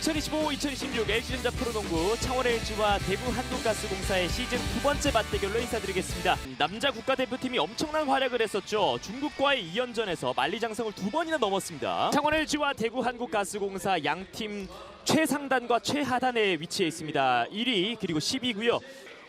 2025-2026 LG전자 프로농구 창원 LG와 대구 한국가스공사의 시즌 두 번째 맞대결로 인사드리겠습니다. 남자 국가대표팀이 엄청난 활약을 했었죠. 중국과의 2연전에서 만리장성을 두 번이나 넘었습니다. 창원 LG와 대구 한국가스공사 양팀 최상단과 최하단에 위치해 있습니다. 1위 그리고 10위고요.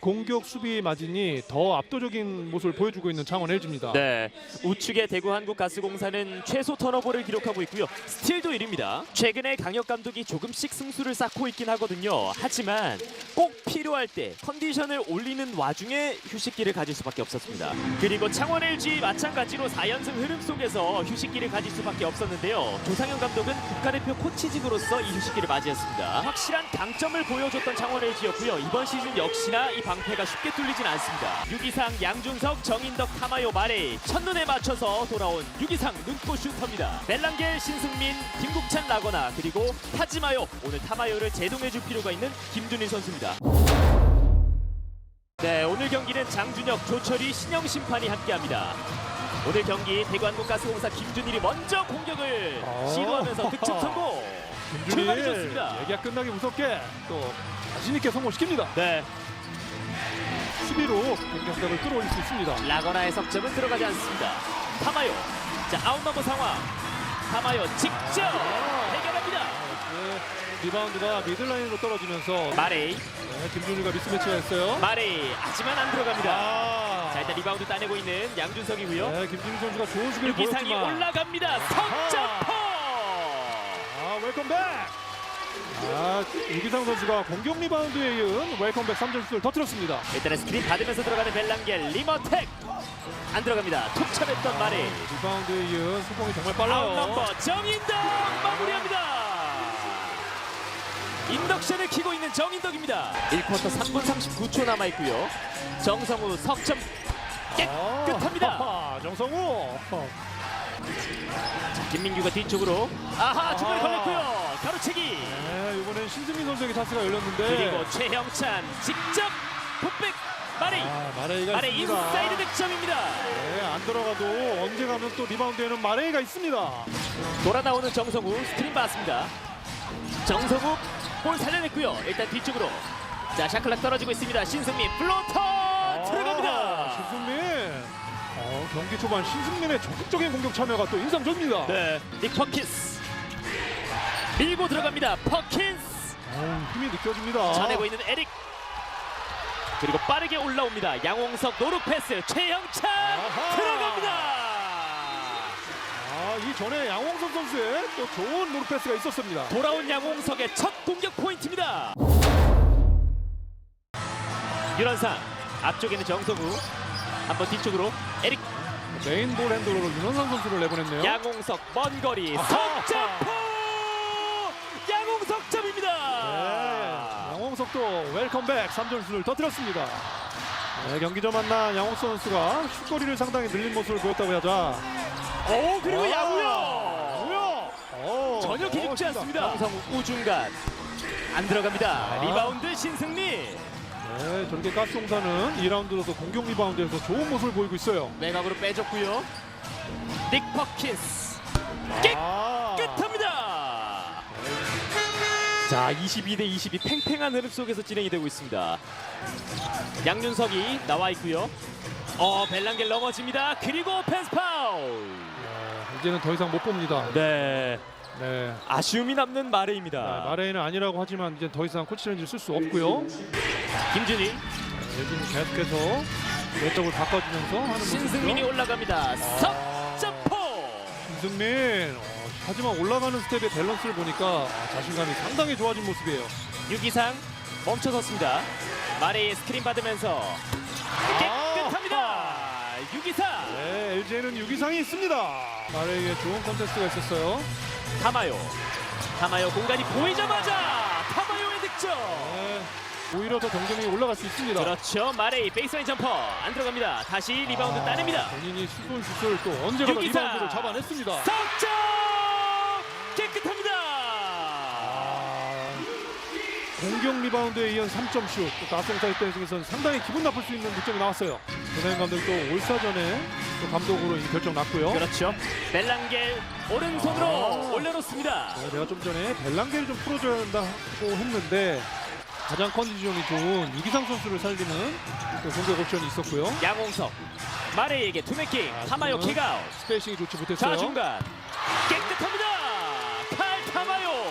공격 수비 마진이 더 압도적인 모습을 보여주고 있는 창원 LG입니다. 네, 우측의 대구 한국가스공사는 최소 턴오버를 기록하고 있고요. 스틸도 1위입니다. 최근에 강혁 감독이 조금씩 승수를 쌓고 있긴 하거든요. 하지만 꼭 필요할 때 컨디션을 올리는 와중에 휴식기를 가질 수밖에 없었습니다. 그리고 창원 LG 마찬가지로 4연승 흐름 속에서 휴식기를 가질 수밖에 없었는데요. 조상현 감독은 국가대표 코치진으로서 이 휴식기를 맞이했습니다. 확실한 강점을 보여줬던 창원 LG였고요. 이번 시즌 역시나 이 방패가 쉽게 뚫리진 않습니다. 유기상, 양준석, 정인덕, 타마요, 마레이 첫눈에 맞춰서 돌아온 유기상 눈꽃 슈터입니다. 멜랑겔, 신승민, 김국찬, 라거나 그리고 타지마요 오늘 타마요를 제동해줄 필요가 있는 김준일 선수입니다. 네, 오늘 경기는 장준혁, 조철희, 신영 심판이 함께합니다. 오늘 경기 대구한국가스공사 김준일이 먼저 공격을 어. 시도하면서 득점 성공. 출발이 좋습니다. 얘기가 끝나기 무섭게 또 자신 있게 성공시킵니다. 네, 수비로 공격력을 끌어올릴 수 있습니다. 라거나의 석점은 들어가지 않습니다. 타마요. 자, 아웃 넘버 상황. 타마요 직접. 네, 리바운드가 미들라인으로 떨어지면서 마레이, 네, 김준일과 미스매치가 했어요. 마레이. 하지만 안 들어갑니다. 아, 자, 일단 리바운드 따내고 있는 양준석이고요. 네, 김준일 선수가 좋은 수비를 유기상이 보였지만 올라갑니다. 석점포. 아, 웰컴백! 아, 유기상 선수가 공격 리바운드에 이은 웰컴백 3점 슛을 터뜨렸습니다. 일단은 스크린 받으면서 들어가는 벨랑겔 리머텍 안 들어갑니다. 툭쳐냈던 마레이. 리바운드에 이은 소공이 정말 빨라요. 넘버 정인덕 마무리합니다. 인덕션을 키고 있는 정인덕입니다. 1쿼터 3분 39초 남아 있고요. 정성우 석점 깨끗합니다. 아, 정성우. 김민규가 뒤쪽으로 아하 중간에 아. 걸렸고요. 가로채기 네, 이번엔 신승민 선수에게 찬스가 열렸는데. 그리고 최형찬 직접 풋백 마레이 아, 마레이가 마레이 있습니다. 인사이드 득점입니다. 네, 안 들어가도 언제 가면 또 리바운드에는 마레이가 있습니다. 돌아 나오는 정성우 스크린 받습니다. 정성우 볼 살려냈고요. 일단 뒤쪽으로 자 샤클락 떨어지고 있습니다. 신승민 플로터 들어갑니다. 아, 신승민. 어, 경기 초반 신승민의 적극적인 공격 참여가 또 인상적입니다. 네, 닉 퍼킨스 밀고 들어갑니다. 퍼킨스 어, 힘이 느껴집니다. 전해고 있는 에릭 그리고 빠르게 올라옵니다. 양홍석 노룩 패스 최영찬 아하. 들어갑니다. 아, 이 전에 양홍석 선수의 또 좋은 노루 패스가 있었습니다. 돌아온 양홍석의 첫 공격 포인트입니다. 유런상 앞쪽에는 정성우 한번 뒤쪽으로 에릭 메인볼 핸드로 윤원상 선수를 내보냈네요. 양홍석 먼 거리. 석점포 양홍석 점입니다. 네, 양홍석도 웰컴백 3점슛을 터뜨렸습니다. 네, 경기 전 만난 양홍석 선수가 슛거리를 상당히 늘린 모습을 보였다고 하자. 오 그리고 아, 야우요 야우요! 오, 전혀 기죽지 멋있다. 않습니다. 양성우 우중간 안 들어갑니다. 아. 리바운드 신승리 네, 저렇게 가스공사는 2라운드로서 공격 리바운드에서 좋은 모습을 보이고 있어요. 외곽으로 빼줬고요. 닉 퍼킨스 아, 끝합니다. 자, 22 대 22 팽팽한 흐름 속에서 진행이 되고 있습니다. 양윤석이 나와 있고요. 어, 벨랑겔 넘어집니다. 그리고 패스 파울. 네, 이제는 더 이상 못 봅니다. 네, 네. 아쉬움이 남는 네, 마레입니다. 마레이는 아니라고 하지만 이제 더 이상 코치 렌즈를 쓸 수 없고요. 김준일, 여기는 계속해서 외적을 바꿔주면서 하는 신승민이 모습이죠. 올라갑니다. 석점포. 신승민. 어, 하지만 올라가는 스텝의 밸런스를 보니까 아, 자신감이 상당히 좋아진 모습이에요. 유기상 멈춰섰습니다. 마레이의 스크린 받으면서 깨끗합니다. 유기상. 네, LG에는 유기상이 있습니다. 마레이의 좋은 컨테스트가 있었어요. 타마요. 타마요 공간이 보이자마자 타마요의 득점. 네, 오히려 더 경쟁이 올라갈 수 있습니다. 그렇죠. 마레이 베이스라인 점퍼 안 들어갑니다. 다시 리바운드 아, 따냅니다. 본인이 슛을 슛을 또 언제가. 리바운드를 잡아냈습니다. 석점 공격 리바운드에 이은 3점 슛. 또 가스공사 입장에서는 상당히 기분 나쁠 수 있는 득점이 나왔어요. 조나현 감독도 올스타전에 또 감독으로 이 결정 났고요. 그렇죠. 벨랑겔 오른손으로 아. 올려놓습니다. 어, 내가 좀 전에 벨랑게를 좀 풀어줘야 한다고 했는데 가장 컨디션이 좋은 유기상 선수를 살리는 또 공격 옵션이 있었고요. 양홍석 마레이에게 투매킹 아, 타마요 킥아웃. 스페이싱이 좋지 못했어요. 좌중간 깨끗합니다. 칼 타마요.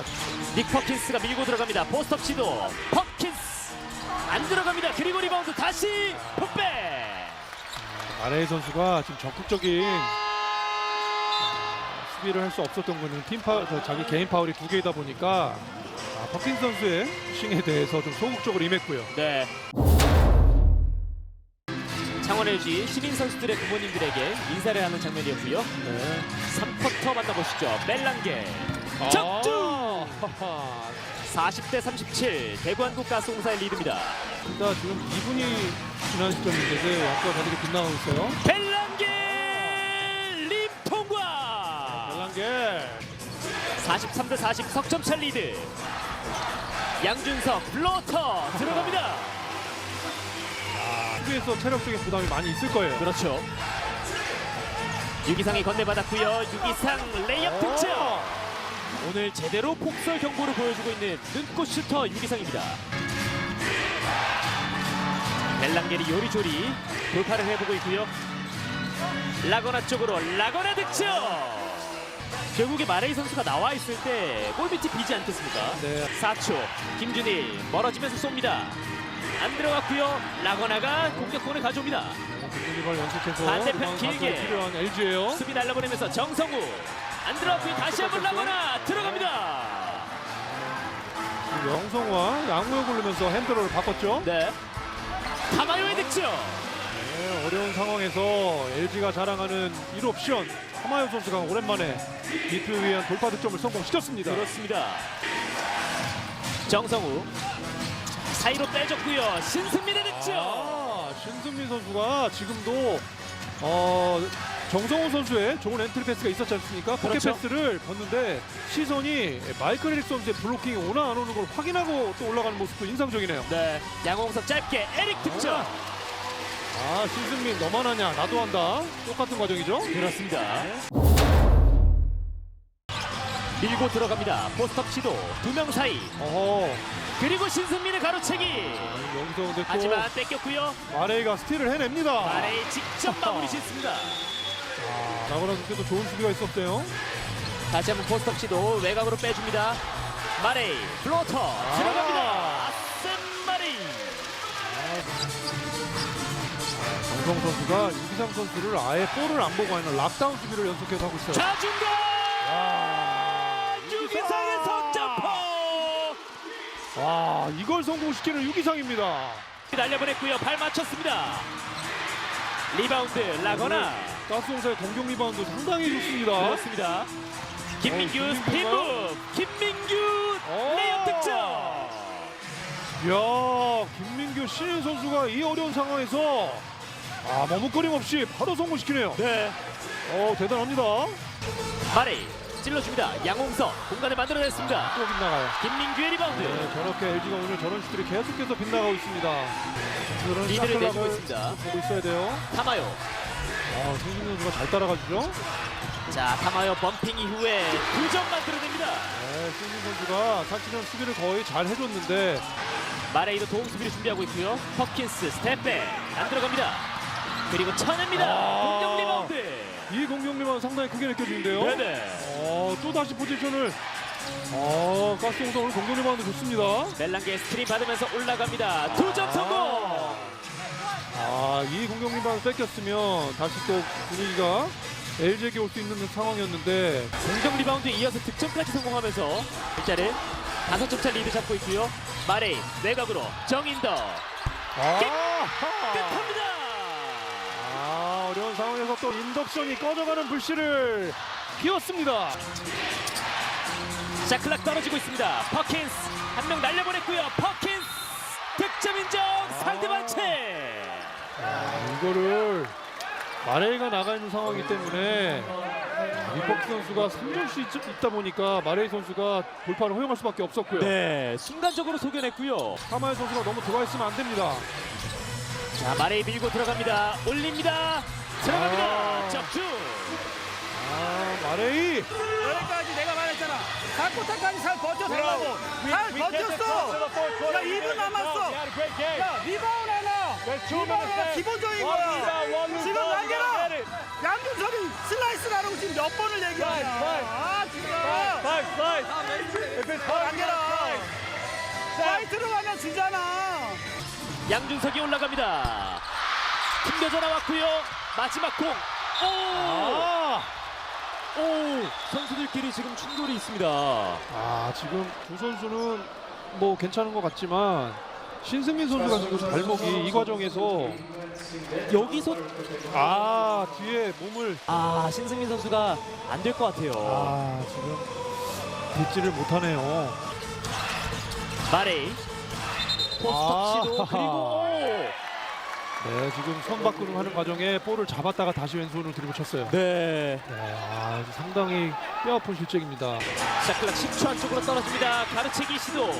아, 닉 퍼킨스가 밀고 들어갑니다. 포스트업 시도. 퍼킨스 안 들어갑니다. 그리고 리바운드 다시 풋백. 마레이 선수가 지금 적극적인 아, 수비를 할 수 없었던 거는 팀 파, 저 자기 개인 파울이 두 개이다 보니까 아, 퍼킨 선수의 싱에 대해서 좀 소극적으로 임했고요. 네. 창원 LG 시민 선수들의 부모님들에게 인사를 하는 장면이었고요. 네. 3쿼터 만나보시죠. 멜랑게 적중! 40대 37 대구 한국 가스공사의 리드입니다. 일단 지금 2분이 지난 시점인데 약간 다들이 빗나가고 있어요. 벨랑게 림통과 벨랑게 43대 40 석점차 리드. 양준석 플로터 들어갑니다. 수비에서 체력적인 부담이 많이 있을 거예요. 그렇죠. 유기상이 건네받았고요. 유기상 레이업 득점. 오늘 제대로 폭설 경보를 보여주고 있는 눈꽃 슈터 유기상입니다. 벨랑겔이 요리조리 돌파를 해보고 있고요. 라거나 쪽으로 라거나 득점. 결국에 마레이 선수가 나와 있을 때 골밑이 비지 않겠습니까? 네. 4초 김준일 멀어지면서 쏩니다. 안 들어갔고요. 라거나가 공격권을 가져옵니다. 공격을 연속해서 반대편 길게. 필요한 LG예요. 수비 날려보내면서 정성우 안 들어갔고요. 다시 한번 라거나 들어갑니다. 영성과 양우혁 올리면서 핸드러를 바꿨죠. 네. 타마요의 득점. 네, 어려운 상황에서 LG가 자랑하는 1 옵션 하마요 선수가 오랜만에 비트를 위한 돌파 득점을 성공시켰습니다. 그렇습니다. 정성우 사이로 빼줬고요. 신승민의 득점. 아, 신승민 선수가 지금도 어, 정성호 선수의 좋은 엔트리 패스가 있었지 않습니까? 포켓 그렇죠. 패스를 벗는데 시선이 마이클 에릭 선수의 블로킹이 오나 안 오는 걸 확인하고 또 올라가는 모습도 인상적이네요. 네. 양홍석 짧게 에릭 득점. 아 신승민 너만 하냐 나도 한다 똑같은 과정이죠. 그렇습니다. 밀고 들어갑니다. 포스트업 시도 두 명 사이. 어허 그리고 신승민의 가로채기. 또 하지만 뺏겼고요. 마레이가 스틸을 해냅니다. 마레이 직접 마무리 짓습니다. 아, 나고라 선수도 좋은 수비가 있었대요. 다시 한번 포스트업 시도 외곽으로 빼줍니다. 마레이 플로터 들어갑니다. 아센 마레이. 정성 선수가 유기상 선수를 아예 볼을 안 보고 하는 락다운 수비를 연속해서 하고 있어요. 좌중간 와, 유기상의 석점포 와 이걸 성공시키는 유기상입니다. 날려보냈고요. 발 맞췄습니다. 리바운드 라거나 가스공사의 공격 리바운드 상당히 좋습니다. 그렇습니다. 김민규 어, 스피드 김민규 어. 레이업 득점. 이야 김민규 신인 선수가 이 어려운 상황에서 아 머뭇거림 없이 바로 성공시키네요. 네. 어 대단합니다. 마레이 찔러줍니다. 양홍석 공간을 만들어냈습니다. 또 빗나가요. 김민규의 리바운드. 네, 저렇게 LG가 오늘 저런 슛들이 계속해서 빗나가고 있습니다. 리드를 내주고 있습니다. 보고 있어야 돼요. 타마요. 아, 손승민 선수가 잘 따라가주죠. 자 타마요 범핑 이후에 두점 만들어냅니다. 네, 손승민 선수가 사실은 수비를 거의 잘 해줬는데 마레이도 도움 수비를 준비하고 있고요. 퍼킨스 스텝백 안 들어갑니다. 그리고 쳐냅니다. 아. 공격 리바운드. 이 공격 리바운드 상당히 크게 느껴지는데요. 네네. 어, 또 다시 포지션을 어, 가스 공사 오늘 공격 리바운드 좋습니다. 멜랑게 스크린 받으면서 올라갑니다. 두 점 성공. 아, 이 공격 리바운드 뺏겼으면 다시 또 분위기가 LG에게 올 수 있는 상황이었는데 공격 리바운드에 이어서 득점까지 성공하면서 일단은 다섯 점 차 리드 잡고 있고요. 마레이 외곽으로 정인더 아, 끝합니다. 아, 어려운 상황에서 또 인덕션이 꺼져가는 불씨를 피웠습니다. 샤클락 떨어지고 있습니다. 퍼킨스 한 명 날려보냈고요. 퍼킨스 득점 인정 이거를 마레이가 나가 있는 상황이기 때문에 리퍼키 선수가 3점씩 있다 보니까 마레이 선수가 돌파를 허용할 수밖에 없었고요. 네, 순간적으로 속여냈고요. 카마의 선수가 너무 들어가 있으면 안 됩니다. 자, 마레이 밀고 들어갑니다. 올립니다. 들어갑니다. 아. 적중. 아, 마레이. 여기까지 내가 말했잖아. 4쿼터까지 잘 버텼다고. 잘 버텼어. 야, 2분 남았어. 야, 리바운 하 나. 리바운 하나 기본적인 거야. 지금 남겨라. 양준석이 슬라이스 하라고 지금 몇 번을 얘기하냐. 아, 지금. 남겨라. 파이트로 가면 지잖아. 양준석이 올라갑니다. 튕겨져 나왔고요. 마지막 공. 오! 아, 오! 선수들끼리 지금 충돌이 있습니다. 아, 지금 두 선수는 뭐 괜찮은 것 같지만 신승민 선수가 지금 발목이 이 과정에서 여기서 아 뒤에 몸을 아, 신승민 선수가 안 될 것 같아요. 아 지금 딛지를 못하네요. 마레이. 포스터 아. 시도 그리고 오! 네 지금 손 밖으로 하는 과정에 볼을 잡았다가 다시 왼손으로 들이고 쳤어요. 네. 네, 아, 상당히 뼈아픈 실책입니다. 샤클락 10초 안쪽으로 떨어집니다. 가르치기 시도.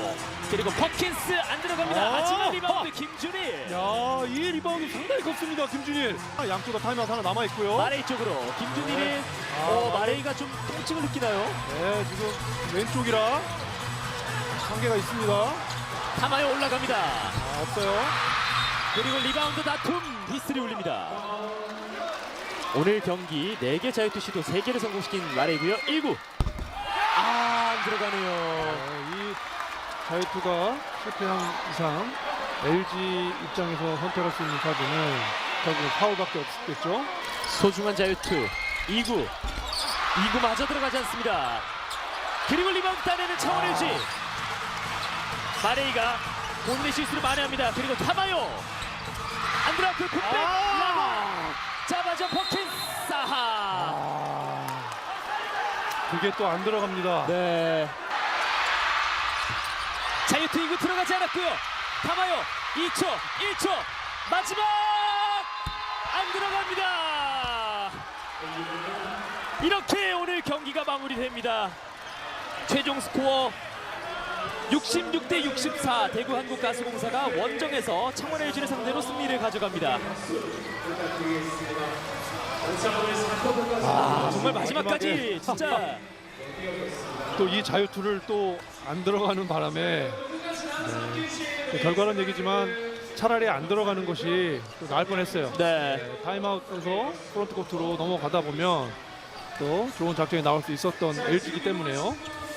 그리고 퍼킨스 안 들어갑니다. 아. 하지만 리바운드 김준일. 야, 이 리바운드 상당히 컸습니다, 김준일. 아, 양쪽 다 타임아웃 하나 남아 있고요. 마레이 쪽으로 김준일이 아, 어, 마레이가 좀 통증을 느끼나요? 네, 지금 왼쪽이라 한계가 있습니다. 타마에 올라갑니다. 아, 없어요. 그리고 리바운드 다툼 히스리 울립니다. 오늘 경기 4개 자유투 시도 3개를 성공시킨 마레이고요. 1구. 아, 안 들어가네요. 네, 이 자유투가 실패한 이상 LG 입장에서 선택할 수 있는 카드는 결국 파울밖에 없겠죠. 소중한 자유투 2구. 2구 마저 들어가지 않습니다. 그리고 리바운드 따내는 차원 LG. 마레이가 본내 실수를 만회합니다. 그리고 타마요. 안 들어갔고 굿백 아! 잡아줘 퍼킨스 아하. 아, 그게 또 안 들어갑니다. 네. 자유투 이구 들어가지 않았고요. 타마요 2초, 1초 마지막 안 들어갑니다. 이렇게 오늘 경기가 마무리됩니다. 최종 스코어 66대 64 대구 한국가스공사가 원정에서 창원 LG를 상대로 승리를 가져갑니다. 아, 정말 마지막까지 진짜 또 이 자유투를 또 안 들어가는 바람에 네, 또 결과는 얘기지만 차라리 안 들어가는 것이 또 나을 뻔했어요. 네. 네, 타임아웃에서 프론트 코트로 넘어가다 보면 또 좋은 작전이 나올 수 있었던 LG이기 때문에요.